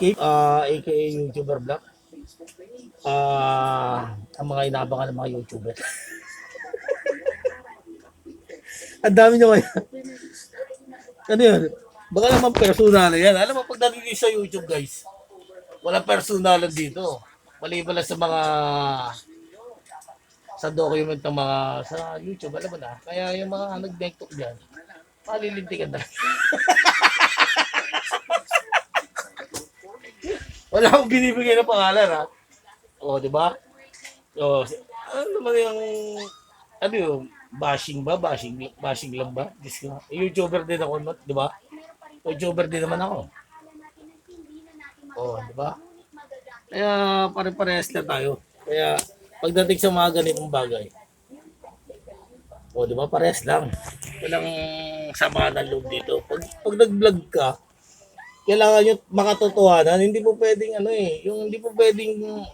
Escape, ah, aka YouTuber Black. Ah, ang mga inabangan ng mga YouTuber. ang dami nyo kaya. ano yun? Baka naman personal yan. Alam mo, pag narinig sa YouTube, guys, walang personal dito. Maliban lang sa mga sa document ng mga sa YouTube, alam mo na. Kaya yung mga nag-dektok dyan, malilintikan na. Wala akong binibigay na pangalan, ha? O, di ba? O, ano naman yung, ano yung, bashing ba? Bashing, bashing lang ba? Diyos ko. YouTuber din ako, di ba? YouTuber din naman ako. O, di ba? Kaya pare-parehas na tayo. Kaya pagdating sa mga ganitong bagay, o di ba parehas lang. Walang sama ng loob dito. Pag, pag nag-vlog ka, kailangan nyo makatotohanan. Hindi po pwedeng ano eh. Yung hindi po pwedeng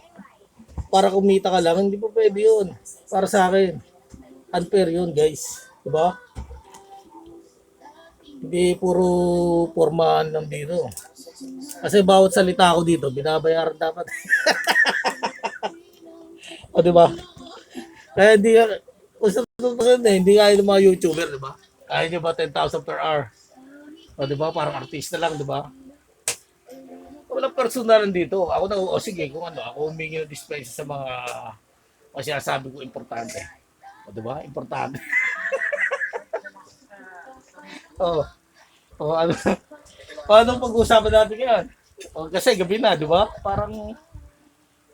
para kumita ka lang. Hindi po pwede yun. Para sa akin. Unfair yun guys. Di ba? Hindi puro formahan lang dito. Kasi bawat salita ko dito, binabayaran dapat. o di ba? Kaya hindi kung sa totoo na, hindi kaya ng mga YouTuber, di ba? Kaya nyo ba 10,000 per hour? O di ba? Parang artista lang, di ba? Walang personalan dito. Ako na, o sige, kung ano, ako humingi ng dispensa sa mga kasi sabi ko importante. O di ba? Importante. Oo. O ano? Paano pag-uusapan natin yan? O, kasi gabi na, di ba? Parang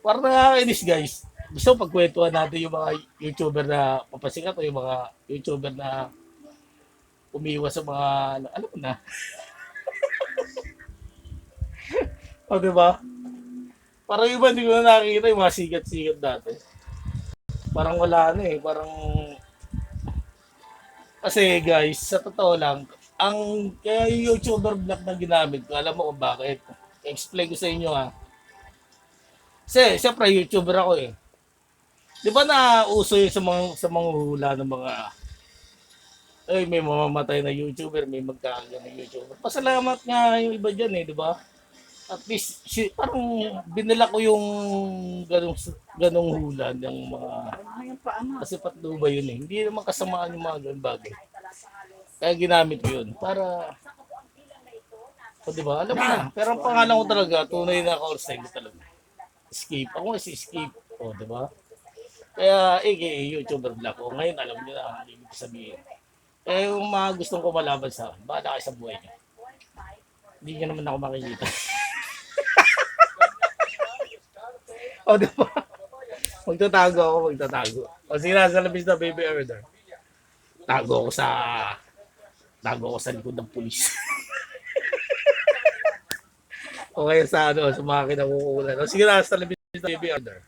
parang nakakainis guys. Gusto pagkwentuhan natin yung mga YouTuber na papasikat o yung mga YouTuber na umiwas sa mga, ano mo na. o, di ba? Parang iba hindi ko na nakikita yung mga sikat-sikat dati. Parang wala na eh. Parang kasi guys, sa totoo lang, ang kaya yung YouTuber vlog na ginamit ko, alam mo kung bakit. Explain ko sa inyo ha. Kasi, siyempre, YouTuber ako eh. Di ba na uso yun sa mga, sa mga hula ng mga ay may mamamatay na YouTuber, may magkakaga na YouTuber. Pasalamat nga yung iba dyan eh, di ba? At least, si, parang binila ko yung ganong, ganong hula ng mga kasi patluba yun eh. Hindi naman kasamaan yung mga ganun bagay. Kaya ginamit ko yun para o di ba? Alam mo na. Pero ang pangalan ko talaga, tunay na sign ko talaga. Escape. Ako si Escape. O, di ba? Kaya, aka YouTuber vlog ko. Ngayon, alam niyo na ang ibig sabihin. Kaya yung mga gustong ko malaban sa akin, bahala kayo sa buhay niyo. Hindi niyo naman ako makikita. o, di ba? Magtatago ako, magtatago. O, sige na, sa labis na baby order. Tago ako sa... Tago ako sa likod ng pulis. o kaya sa ano, sa mga kinakukulan. O sige na, sa labis na baby order.